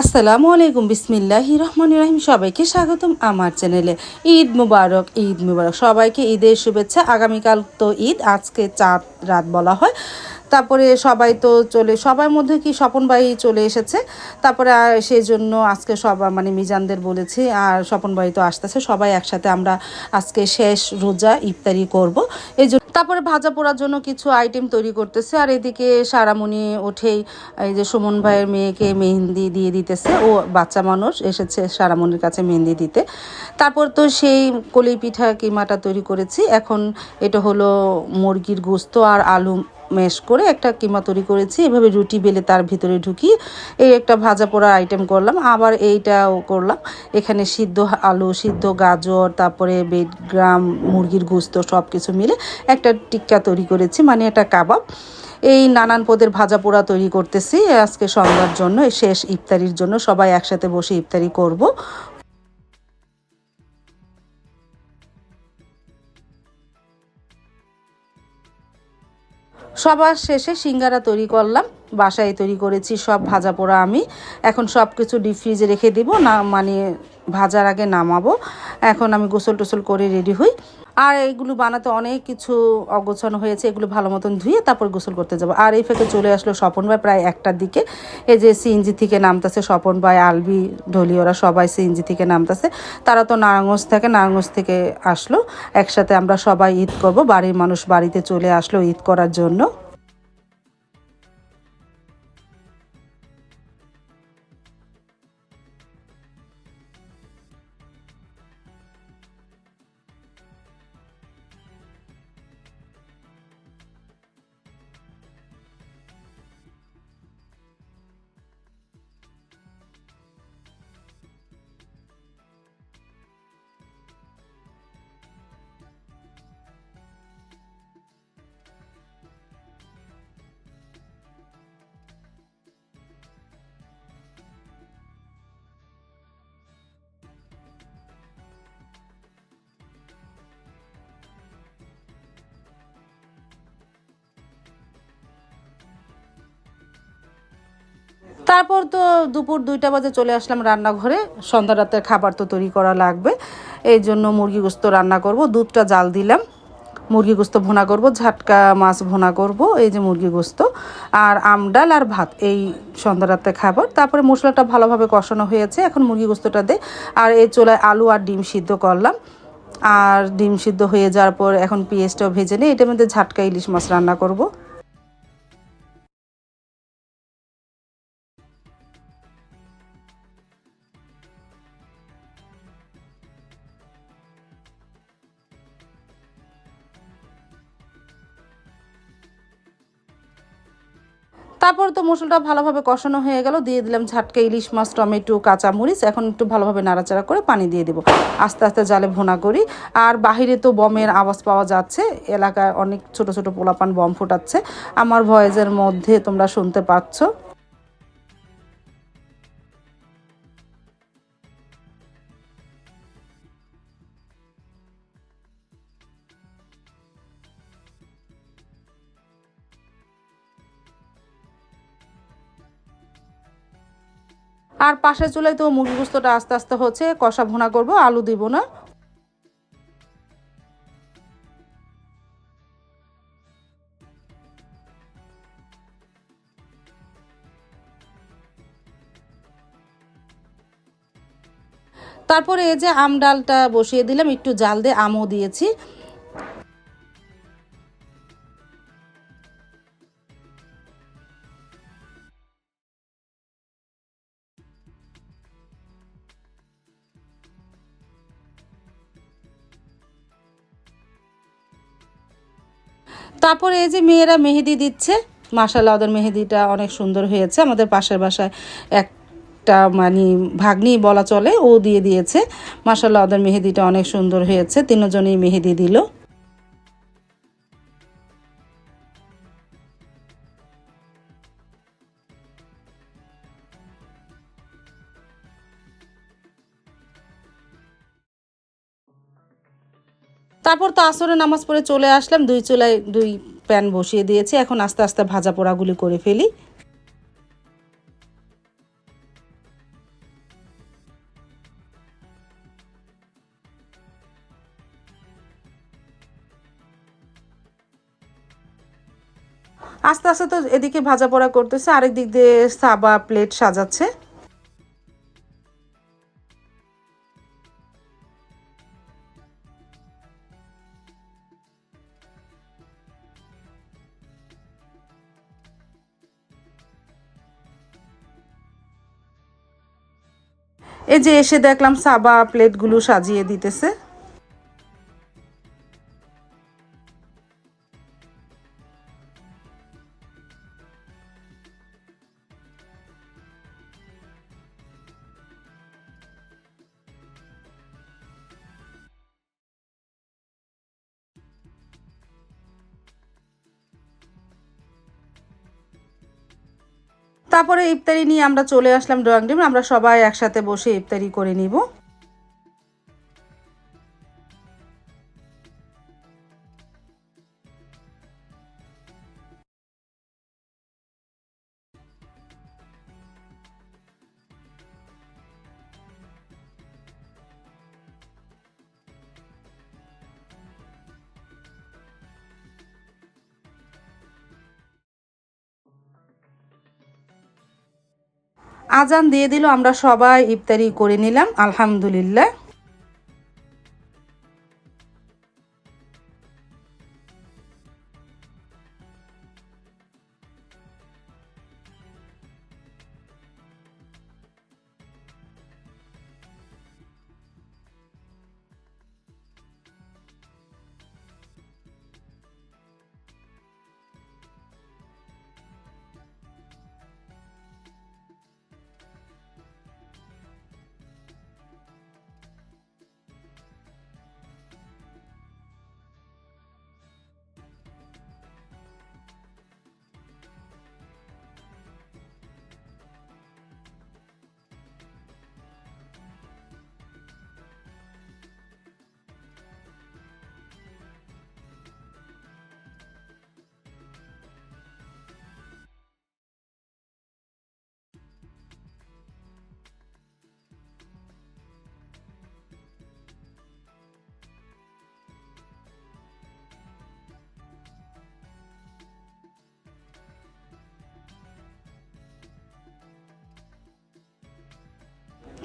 আসসালামু আলাইকুম, বিসমিল্লাহ রহমান রাহিম। সবাইকে স্বাগতম আমার চ্যানেলে। ঈদ মুবারক ঈদ মুবারক। সবাইকে ঈদের শুভেচ্ছা। আগামীকাল তো ঈদ, আজকে চাঁদ রাত বলা হয়। তারপরে সবাই তো চলে, সবার মধ্যে কি স্বপন ভাই চলে এসেছে? তারপরে সেই জন্য আজকে সব মানে মিজানদের বলেছি, আর স্বপন ভাই তো আসতেছে, সবাই একসাথে আমরা আজকে শেষ রোজা ইফতারি করব। এই জন্য তারপরে ভাজা পোড়ার জন্য কিছু আইটেম তৈরি করতেছে, আর এদিকে সারামণি ওঠেই, এই যে সুমন ভাইয়ের মেয়েকে মেহেন্দি দিয়ে দিতেছে, ও বাচ্চা মানুষ এসেছে সারামণির কাছে মেহেন্দি দিতে। তারপর তো সেই কলি পিঠা কিমাটা তৈরি করেছি, এখন এটা হলো মুরগির গোস্ত আর আলু ম্যাশ করে একটা কিমা তৈরি করেছি। এভাবে রুটি বেলে তার ভিতরে ঢুকি এই একটা ভাজা পোড়া আইটেম করলাম। আবার এইটাও করলাম। এখানে সিদ্ধ আলু, সিদ্ধ গাজর, তারপরে বেড গ্রাম, মুরগির গুস্ত সব কিছু মিলে একটা টিক্কা তৈরি করেছি মানে একটা কাবাব। এই নানান পদের ভাজা পোড়া তৈরি করতেছি। আজকে সন্ধ্যার জন্য, শেষ ইফতারির জন্য সবাই একসাথে বসে ইফতারি করব। সবার শেষে সিঙ্গারা তৈরি করলাম, বাসায় তৈরি করেছি সব ভাজা পোড়া আমি। এখন সব কিছু ডিপ ফ্রিজে রেখে দিব, না মানে ভাজার আগে নামাবো। এখন আমি গোসল টোসল করে রেডি হই। আর এইগুলো বানাতে অনেক কিছু অগোছানো হয়েছে, এগুলো ভালো মতন ধুয়ে তারপর গোসল করতে যাব। আর এই ফেকে চলে আসলো স্বপন ভাই প্রায় একটার দিকে। এই যে সিএনজি থেকে নামতেছে স্বপন ভাই আলবি ঢলি, ওরা সবাই সিএনজি থেকে নামতেছে। তারা তো নারায়ণগঞ্জ থেকে নারায়ণগঞ্জ থেকে আসলো। একসাথে আমরা সবাই ঈদ করব। বাড়ির মানুষ বাড়িতে চলে আসলো ঈদ করার জন্য। তারপর তো দুপুর দুইটা বাজে চলে আসলাম রান্নাঘরে। সন্ধ্যা রাতের খাবার তো তৈরি করা লাগবে। এই জন্য মুরগি গোস্ত রান্না করব, দুধটা জাল দিলাম। মুরগি গোস্ত ভুনা করব, ঝাটকা মাছ ভুনা করব, এই যে মুরগি গোস্ত। আর আমডাল আর ভাত, এই সন্ধ্যা রাতে খাবার। তারপরে মশলাটা ভালোভাবে কষানো হয়েছে, এখন মুরগি গোস্তটা দে। আর এই চোলায় আলু আর ডিম সিদ্ধ করলাম। আর ডিম সিদ্ধ হয়ে যাওয়ার পর এখন পেঁয়াজটাও ভেজে নিই এটার মধ্যে ঝাটকা ইলিশ মাছ রান্না করব। তারপর তো মশলাটা ভালোভাবে কষানো হয়ে গেল। দিয়ে দিলাম ঝাটকে ইলিশ মাছ, টমেটো, কাঁচামরিচ। এখন একটু ভালোভাবে নাড়াচাড়া করে পানি দিয়ে দেবো। আস্তে আস্তে জালে ভোনা করি। আর বাহিরে তো বমের আওয়াজ পাওয়া যাচ্ছে। এলাকায় অনেক ছোট ছোট পোলাপান বম ফোটাচ্ছে। আমার ভয়েজের মধ্যে তোমরা শুনতে পাচ্ছ। আর পাশের চুলায় তো মুরগি গোস্তটা আস্তে আস্তে হচ্ছে, কষা ভুনা করব, আলু দিব না। তারপরে এই যে আম ডালটা বসিয়ে দিলাম, একটু জাল দিয়ে আমও দিয়েছি। তারপরে এই যে মেয়েরা মেহেদি দিচ্ছে মাসাল্লাহ ওদের মেহেদিটা অনেক সুন্দর হয়েছে। আমাদের পাশের বাসায় একটা মানে ভাগ্নি বলা চলে, ও দিয়ে দিয়েছে। মাসাল্লাহ ওদের মেহেদিটা অনেক সুন্দর হয়েছে। তিনজনেই মেহেদি দিল। তারপর তো আসরে নামাজ পড়ে চলে আসলাম, দুই চুলায় দুই প্যান বসিয়ে দিয়েছি। এখন আস্তে আস্তে ভাজা পোড়াগুলি করে ফেলি। আস্তে আস্তে তো এদিকে ভাজা পোড়া করতেছে, আরেক দিক দিয়ে সাবা প্লেট সাজাচ্ছে। এই যে এসে দেখলাম সাবা প্লেটগুলো সাজিয়ে দিতেছে। তারপরে ইফতারি নিয়ে আমরা চলে আসলাম ড্রয়িং রুম আমরা সবাই একসাথে বসে ইফতারি করে নিব। আজান দিয়ে দিল আমরা সবাই ইফতারি করে নিলাম আলহামদুলিল্লাহ।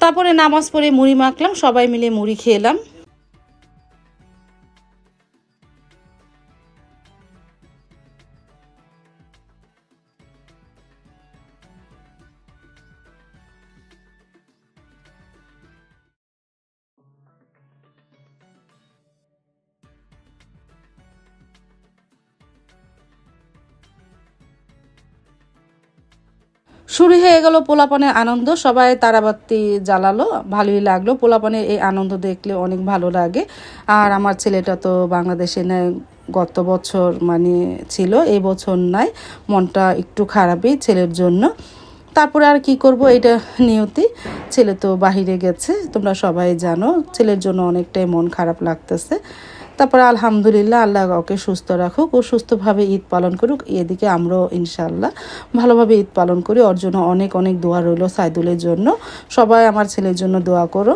তারপরে নামাজ পড়ে মুড়ি মাখলাম সবাই মিলে মুড়ি খেলাম শুরু হয়ে গেল পোলাপানের আনন্দ। সবাই তারাবাতি জ্বালালো, ভালোই লাগল। পোলাপানের এই আনন্দ দেখলে অনেক ভালো লাগে। আর আমার ছেলেটা তো বাংলাদেশে নেয় গত বছর মানে ছিল, এই বছর নাই। মনটা একটু খারাপই ছেলের জন্য। তারপরে আর কি করব, এটা নিয়তি। ছেলে তো বাহিরে গেছে, তোমরা সবাই জানো। ছেলের জন্য অনেকটাই মন খারাপ লাগতেছে। তারপরে আলহামদুলিল্লাহ আল্লাহ কাউকে সুস্থ রাখুক ও সুস্থভাবে ঈদ পালন করুক। এদিকে আমরাও ইনশাল্লাহ ভালোভাবে ঈদ পালন করি। ওর জন্য অনেক অনেক দোয়া রইল সাইদুলের জন্য। সবাই আমার ছেলের জন্য দোয়া করো।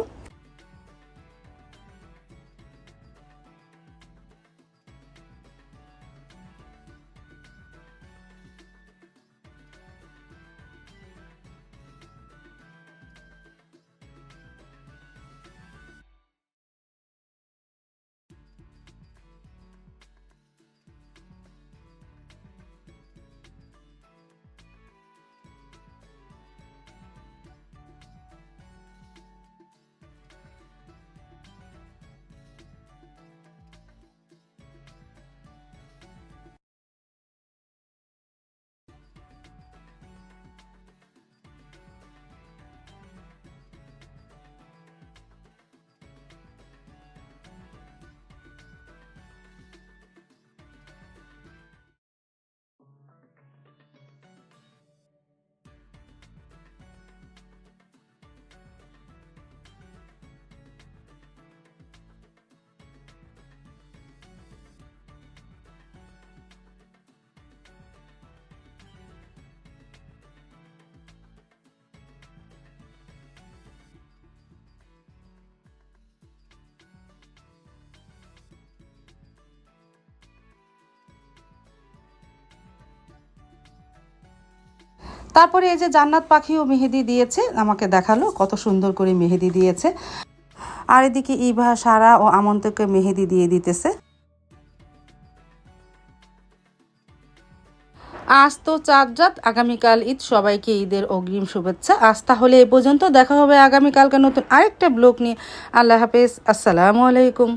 তারপরে এই যে জান্নাত পাখিও মেহেদি দিয়েছে, আমাকে দেখাল কত সুন্দর করে মেহেদি দিয়েছে। আর এদিকে ইভা, সারা ও আমন্তকে মেহেদি দিয়ে দিতেছে। আজ তো চাঁদ রাত, আগামীকাল ঈদ, সবাইকে ঈদের অগ্রিম শুভেচ্ছা। আজ তাহলে এই পর্যন্ত দেখা হবে আগামীকালকে নতুন আরেকটা ব্লগ নিয়ে। আল্লাহ হাফেজ, আসসালামু আলাইকুম।